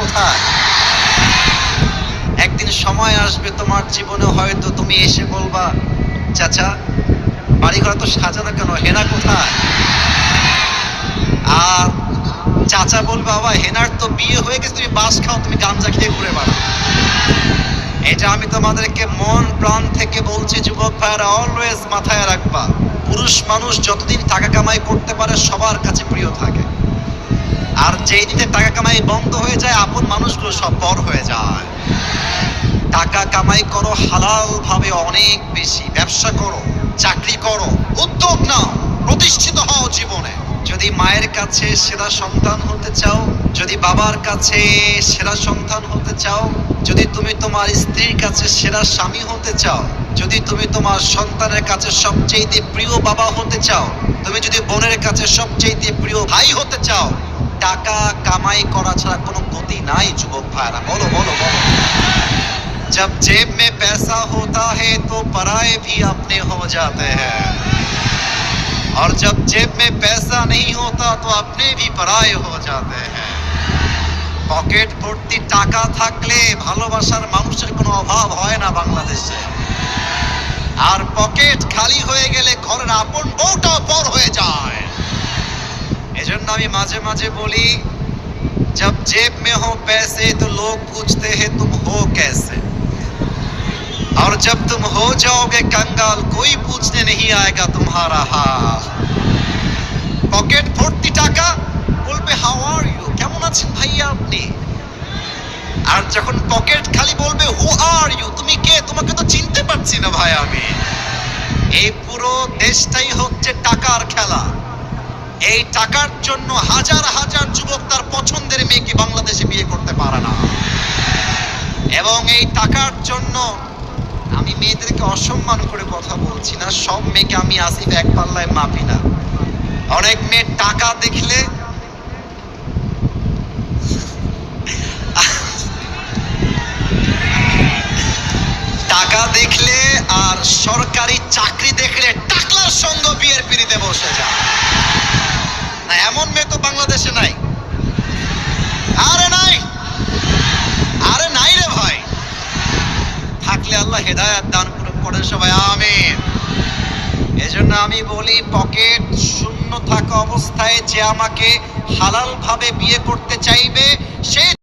কোথায়? একদিন সময় আসবে তোমার জীবনে, হয়তো তুমি এসে বলবা, চাচা তো সাজানো কেন? হেনা কোথায়? আর চাচা বলবে, বাবা, হেনার তো বিয়ে হয়ে গেছে, তুমি বাস খাও, তুমি গাঞ্জা খেয়ে ঘুরে বেড়াও। এটা আমি তোমাদেরকে মন প্রাণ থেকে বলছি, যুবক ভাইয়ারা অলওয়েজ মাথায় রাখবা। পুরুষ মানুষ যতদিন টাকা কামাই করতে পারে, সবার কাছে প্রিয় থাকে। আর যেই দিনে টাকা কামাই বন্ধ হয়ে যায়, আপন মানুষগুলো সব পর হয়ে যায়। টাকা কামাই করো হালাল ভাবে অনেক বেশি। ব্যবসা করো, চাকরি করো, উদ্যোগ নাও, প্রতিষ্ঠিত হও জীবনে। যদি মায়ের কাছে সেরা সন্তান হতে চাও, যদি বাবার কাছে সেরা সন্তান হতে চাও যদি তুমি তোমার স্ত্রীর কাছে সেরা স্বামী হতে চাও যদি তুমি তোমার সন্তানের কাছে সবচেয়ে প্রিয় বাবা হতে চাও তুমি যদি বোনের কাছে সবচেয়ে প্রিয় ভাই হতে চাও টাকা কামাই করা ছাড়া কোনো গতি নাই যুবক ভাইরা বলো বলো বলো जब जेब में पैसा होता है तो पराए भी अपने हो जाते हैं और जब जेब में पैसा नहीं होता तो अपने भी पराए हो जाते हैं পকেট ভর্তি টাকা থাকলে ভালোবাসার মানুষের কোনো অভাব হয় না বাংলাদেশে আর পকেট খালি হয়ে গেলে ঘরের আপন বউটাও পর হয়ে যায় এজন্য আমি মাঝে মাঝে বলি जब जेब में हो पैसे तो लोग पूछते हैं तुम हो कैसे और जब तुम हो जाओगे कंगाल कोई पूछने नहीं आएगा तुम्हारा हाल আপনি। আর যখন পকেট খালি বলবে হু আর ইউ তুমি কে? তোমাকে তো চিনতে পারছি না ভাই আমি। এই পুরো দেশটাই হচ্ছে টাকার খেলা। এই টাকার জন্য হাজার হাজার যুবক তার পছন্দের মেয়েকে বাংলাদেশে বিয়ে করতে পারে না। এবং এই টাকার জন্য আমি মেয়েদেরকে অসম্মান করে কথা বলছি না। সব মেয়েকে আমি আসিফ এক পাল্লায় মাপি না। অনেক মেয়ে টাকা দেখলে সরকারি চাকরি দেখলে টাকলার সঙ্গ বিয়ের পিড়িতে বসে যায়। না, এমন মেয়ে তো বাংলাদেশে নাই। আরে নাই! আরে নাই রে ভাই! থাকলে আল্লাহ হেদায়াত দান করে সবাই আমিন। এজন্য আমি বলি, পকেট শূন্য থাকা অবস্থায় যে আমাকে হালাল ভাবে বিয়ে করতে চাইবে, সে